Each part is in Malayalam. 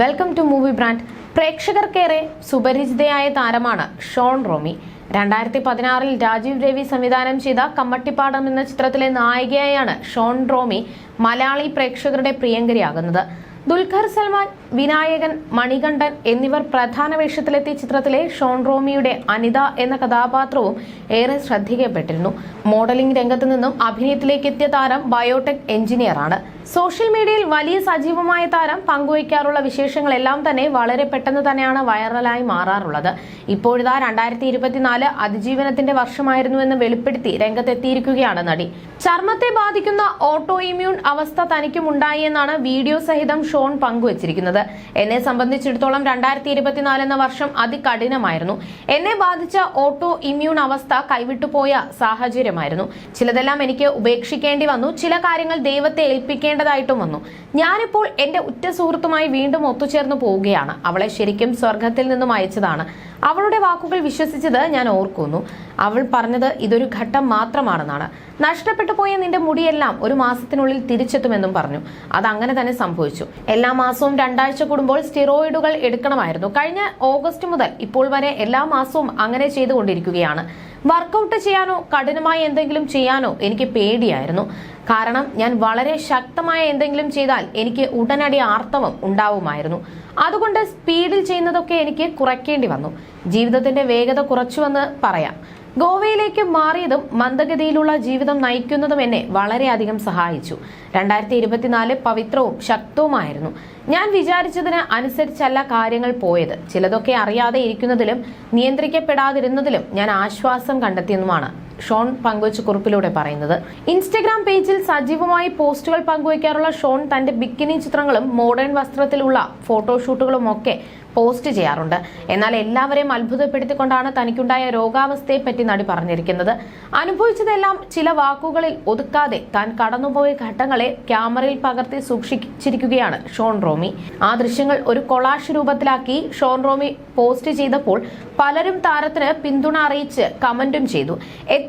വെൽക്കം ടു മൂവി ബ്രാൻഡ് പ്രേക്ഷകർക്കേറെ സുപരിചിതയായ താരമാണ് ഷോൺ റോമി. രണ്ടായിരത്തി പതിനാറിൽ രാജീവ് രവി സംവിധാനം ചെയ്ത കമ്മട്ടിപ്പാടം എന്ന ചിത്രത്തിലെ നായികയായാണ് ഷോൺ റോമി മലയാളി പ്രേക്ഷകരുടെ പ്രിയങ്കരിയാകുന്നത്. ദുൽഖർ സൽമാൻ വിനായകൻ മണികണ്ഠൻ എന്നിവർ പ്രധാന വേഷത്തിലെത്തിയ ചിത്രത്തിലെ ഷോൺ റോമിയുടെ അനിത എന്ന കഥാപാത്രവും ഏറെ ശ്രദ്ധിക്കപ്പെട്ടിരുന്നു മോഡലിംഗ് രംഗത്ത് നിന്നും അഭിനയത്തിലേക്ക് എത്തിയ താരം ബയോടെക് എഞ്ചിനീയറാണ്. സോഷ്യൽ മീഡിയയിൽ വലിയ സജീവമായ താരം പങ്കുവയ്ക്കാറുള്ള വിശേഷങ്ങളെല്ലാം തന്നെ വളരെ പെട്ടെന്ന് തന്നെയാണ് വൈറലായി മാറാറുള്ളത്. ഇപ്പോഴിതാ രണ്ടായിരത്തി ഇരുപത്തിനാല് അതിജീവനത്തിന്റെ വർഷമായിരുന്നുവെന്ന് വെളിപ്പെടുത്തി രംഗത്തെത്തിയിരിക്കുകയാണ് നടി. ചർമ്മത്തെ ബാധിക്കുന്ന ഓട്ടോ ഇമ്മ്യൂൺ അവസ്ഥ തനിക്കുമുണ്ടായി എന്നാണ് വീഡിയോ സഹിതം ഷോൺ പങ്കുവച്ചിരിക്കുന്നത്. എന്നെ സംബന്ധിച്ചിടത്തോളം രണ്ടായിരത്തി ഇരുപത്തിനാല് എന്ന വർഷം അതികഠിനമായിരുന്നു. എന്നെ ബാധിച്ച ഓട്ടോ ഇമ്മ്യൂൺ അവസ്ഥ കൈവിട്ടുപോയ സാഹചര്യമായിരുന്നു. ചിലതെല്ലാം എനിക്ക് ഉപേക്ഷിക്കേണ്ടി വന്നു. ചില കാര്യങ്ങൾ ദൈവത്തെ ഏൽപ്പിക്കേണ്ടതായിട്ടും വന്നു. ഞാനിപ്പോൾ എന്റെ ഉറ്റ സുഹൃത്തുമായി വീണ്ടും ഒത്തുചേർന്നു പോവുകയാണ്. അവളെ ശരിക്കും സ്വർഗത്തിൽ നിന്നും അയച്ചതാണ്. അവളുടെ വാക്കുകൾ വിശ്വസിച്ചത് ഞാൻ ഓർക്കുന്നു. അവൾ പറഞ്ഞത് ഇതൊരു ഘട്ടം മാത്രമാണെന്നാണ്. നഷ്ടപ്പെട്ടു പോയ നിന്റെ മുടിയെല്ലാം ഒരു മാസത്തിനുള്ളിൽ തിരിച്ചെത്തുമെന്നും പറഞ്ഞു. അത് അങ്ങനെ തന്നെ സംഭവിച്ചു. എല്ലാ മാസവും രണ്ടാഴ്ച കൂടുമ്പോൾ സ്റ്റിറോയിഡുകൾ എടുക്കണമായിരുന്നു. കഴിഞ്ഞ ഓഗസ്റ്റ് മുതൽ ഇപ്പോൾ വരെ എല്ലാ മാസവും അങ്ങനെ ചെയ്തുകൊണ്ടിരിക്കുകയാണ്. വർക്കൗട്ട് ചെയ്യാനോ കഠിനമായി എന്തെങ്കിലും ചെയ്യാനോ എനിക്ക് പേടിയായിരുന്നു. കാരണം ഞാൻ വളരെ ശക്തമായ എന്തെങ്കിലും ചെയ്താൽ എനിക്ക് ഉടനടി ആർത്തവം ഉണ്ടാവുമായിരുന്നു. അതുകൊണ്ട് സ്പീഡിൽ ചെയ്യുന്നതൊക്കെ എനിക്ക് കുറയ്ക്കേണ്ടി വന്നു. ജീവിതത്തിന്റെ വേഗത കുറച്ചുവെന്ന് പറയാം. ഗോവയിലേക്ക് മാറിയതും മന്ദഗതിയിലുള്ള ജീവിതം നയിക്കുന്നതും എന്നെ വളരെയധികം സഹായിച്ചു. രണ്ടായിരത്തി ഇരുപത്തിനാല് പവിത്രവും ശക്തവുമായിരുന്നു. ഞാൻ വിചാരിച്ചതിന് അനുസരിച്ചല്ല കാര്യങ്ങൾ പോയത്. ചിലതൊക്കെ അറിയാതെ ഇരിക്കുന്നതിലും നിയന്ത്രിക്കപ്പെടാതിരുന്നതിലും ഞാൻ ആശ്വാസം കണ്ടെത്തിയെന്നുമാണ് ഷോൺ പങ്കുവച്ച കുറിപ്പിലൂടെ പറയുന്നത്. ഇൻസ്റ്റഗ്രാം പേജിൽ സജീവമായി പോസ്റ്റുകൾ പങ്കുവയ്ക്കാറുള്ള ഷോൺ തന്റെ ബിക്കിനി ചിത്രങ്ങളും മോഡേൺ വസ്ത്രത്തിലുള്ള ഫോട്ടോഷൂട്ടുകളും ഒക്കെ പോസ്റ്റ് ചെയ്യാറുണ്ട്. എന്നാൽ എല്ലാവരെയും അത്ഭുതപ്പെടുത്തിക്കൊണ്ടാണ് തനിക്കുണ്ടായ രോഗാവസ്ഥയെ പറ്റി നടി പറഞ്ഞിരിക്കുന്നത്. അനുഭവിച്ചതെല്ലാം ചില വാക്കുകളിൽ ഒതുക്കാതെ താൻ കടന്നുപോയ ഘട്ടങ്ങളെ ക്യാമറയിൽ പകർത്തി സൂക്ഷിച്ചിരിക്കുകയാണ് ഷോൺ റോമി. ആ ദൃശ്യങ്ങൾ ഒരു കൊളാഷ് രൂപത്തിലാക്കി ഷോൺ റോമി പോസ്റ്റ് ചെയ്തപ്പോൾ പലരും താരത്തിന് പിന്തുണ അറിയിച്ച് കമന്റും ചെയ്തു.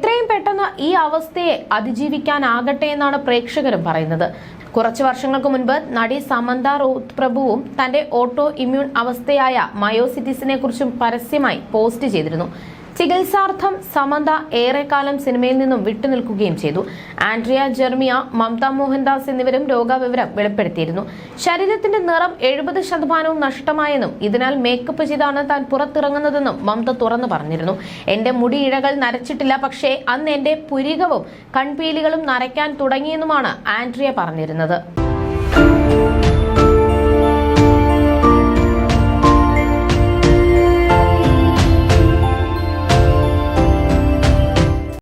എത്രയും പെട്ടെന്ന് ഈ അവസ്ഥയെ അതിജീവിക്കാനാകട്ടെ എന്നാണ് പ്രേക്ഷകരും പറയുന്നത്. കുറച്ചു വർഷങ്ങൾക്ക് മുൻപ് നടി സമന്ത റൂത്ത് പ്രഭുവും തന്റെ ഓട്ടോ ഇമ്മ്യൂൺ അവസ്ഥയായ മയോസിറ്റിസിനെ കുറിച്ചും പരസ്യമായി പോസ്റ്റ് ചെയ്തിരുന്നു. ചികിത്സാർത്ഥം സമന്ത ഏറെക്കാലം സിനിമയിൽ നിന്നും വിട്ടുനിൽക്കുകയും ചെയ്തു. ആൻഡ്രിയ ജെർമിയ മമത മോഹൻദാസ് എന്നിവരും രോഗവിവരം വെളിപ്പെടുത്തിയിരുന്നു. ശരീരത്തിന്റെ നിറം എഴുപത് ശതമാനവും നഷ്ടമായെന്നും ഇതിനാൽ മേക്കപ്പ് ചെയ്താണ് താൻ പുറത്തിറങ്ങുന്നതെന്നും മമത തുറന്നു പറഞ്ഞിരുന്നു. എന്റെ മുടി ഇഴകൾ നരച്ചിട്ടില്ല പക്ഷേ അന്ന് എന്റെ പുരികവും കൺപീലികളും നരയ്ക്കാൻ തുടങ്ങിയെന്നുമാണ് ആൻഡ്രിയ പറഞ്ഞിരുന്നത്.